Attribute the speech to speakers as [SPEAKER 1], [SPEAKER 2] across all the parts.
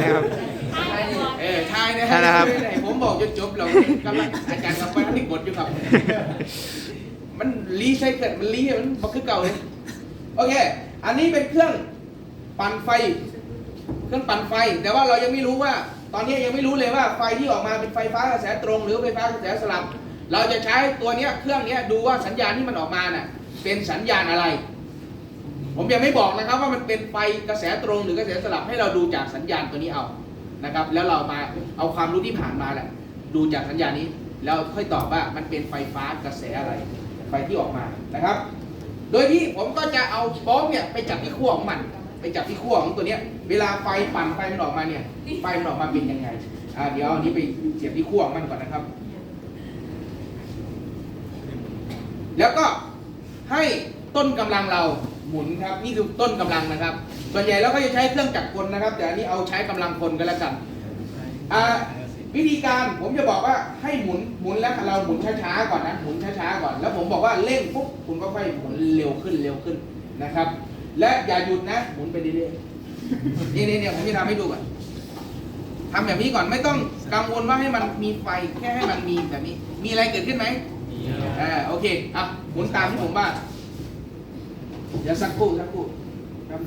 [SPEAKER 1] นะครับ
[SPEAKER 2] เออใช่นะ
[SPEAKER 1] ใช่นะครับ
[SPEAKER 2] ไหนผมบอกจนจบเรากำลังอาจารย์กำลังนี่กดอยู่ครับ มันรีใช้เกิดมันรีมันมันคือเก่าเลยโอเค อันนี้เป็นเครื่องปั่นไฟ เครื่องปั่นไฟ แต่ว่าเรายังไม่รู้ว่า ตอนนี้ยังไม่รู้เลยว่าไฟที่ออกมาเป็นไฟฟ้ากระแสตรง หรือไฟฟ้ากระแสสลับ เราจะใช้ตัวเนี้ยเครื่องเนี้ยดูว่าสัญญาณที่มันออกมาน่ะเป็นสัญญาณอะไร ผมยังไม่บอกนะครับว่ามันเป็นไฟกระแสตรงหรือกระแสสลับให้เราดูจากสัญญาณตัวนี้เอานะครับ แล้วเรามาเอาความรู้ที่ผ่านมาแหละดูจากสัญญาณนี้ แล้วค่อยตอบว่ามันเป็นไฟฟ้ากระแสอะไรไฟที่ออกมานะครับ โดยที่ผมก็จะเอาบอมเนี่ยไปจับที่ขั้วของมัน ไปจับที่ขั้วของตัวเนี้ยเวลาไฟปั่นไฟมันออกมาเนี่ยไฟมันออกมาเป็นยังไงอ่าเดี๋ยวอาอันนี้ไปเสียบที่ขั้วของมันก่อนนะครับ แล้วก็ให้ต้นกำลังเรา หมุนครับนี่คือต้นกำลังนะครับ ส่วนใหญ่เราก็จะใช้เครื่องจักรกลนะครับ แต่อันนี้เอาใช้กำลังคนกันแล้วกันอ่าวิธีการผมจะบอกว่าให้หมุนหมุนแล้วเราหมุนช้าๆก่อนนะหมุนช้าๆก่อน แล้วผมบอกว่าเร่งปุ๊บคุณก็ค่อยหมุนเร็วขึ้นเร็วขึ้นนะครับ และอย่าหยุดนะ หมุนไปเรื่อยๆนี่นี่เนี่ยผมจะทำให้ดูก่อนทำแบบนี้ก่อนไม่ต้องกังวลว่าให้มันมีไฟแค่ให้มันมีแบบนี้ มีอะไรเกิดขึ้นไหมอ่าโอเคอะหมุนตามที่ผมว่า เดี๋ยวสักครู่สักครู่ครับ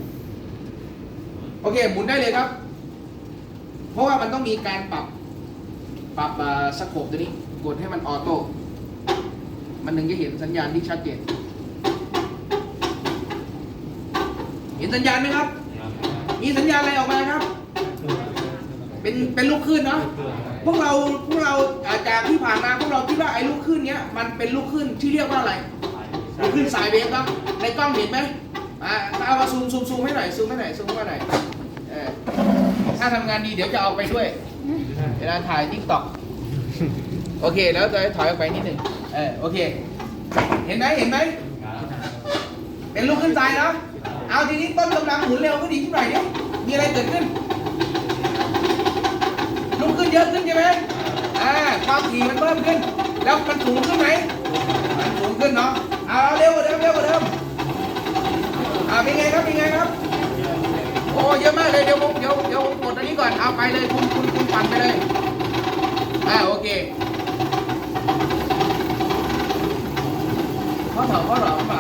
[SPEAKER 2] โอเคหมุนได้เลยครับ เพราะว่ามันต้องมีการปรับ ปรับอ่าสโคปตัวนี้ กดให้มันออโต้มันถึงจะเห็นสัญญาณที่ชัดเจนเห็นสัญญาณไหมครับ มีสัญญาณอะไรออกมาครับ เป็นเป็นลูกคลื่นเนาะพวกเราพวกเราจากที่ผ่านมาพวกเราคิดว่าไอ้ลูกคลื่นเนี้ยมันเป็นลูกคลื่นที่เรียกว่าอะไร ลูกคลื่นสายเวฟครับในกล้องเห็นไหมอ่าเอามาซูมซูมซูมให้หน่อยซูมให้หน่อยซูมให้หน่อยเออถ้าทำงานดีเดี๋ยวจะเอาไปด้วยเวลาถ่ายทิกตอกโอเค แล้วจะถอยออกไปนิดหนึ่งเออโอเค เห็นไหมเห็นไหมเป็นลูกขึ้นสายเนาะเอาทีนี้ต้นกำลังหมุนเร็วก็ดีขึ้นหน่อยดิมีอะไรเกิดขึ้นลุกขึ้นเยอะขึ้นใช่ไหมอ่าความถี่มันเพิ่มขึ้น แล้วมันสูงขึ้นไหมมันสูงขึ้นเนาะ เอาเร็วกว่าเดิมเร็วกว่าเดิมอ่าเป็นไงครับเป็นไงครับ โอ้เยอะมากเลยเดี๋ยวผมเดี๋ยวเดี๋ยวผมกดอันนี้ก่อนเอาไปเลยคุณคุณคุณปั่นไปเลยอ่าโอเคเขาเถาเขาเถาเปล่า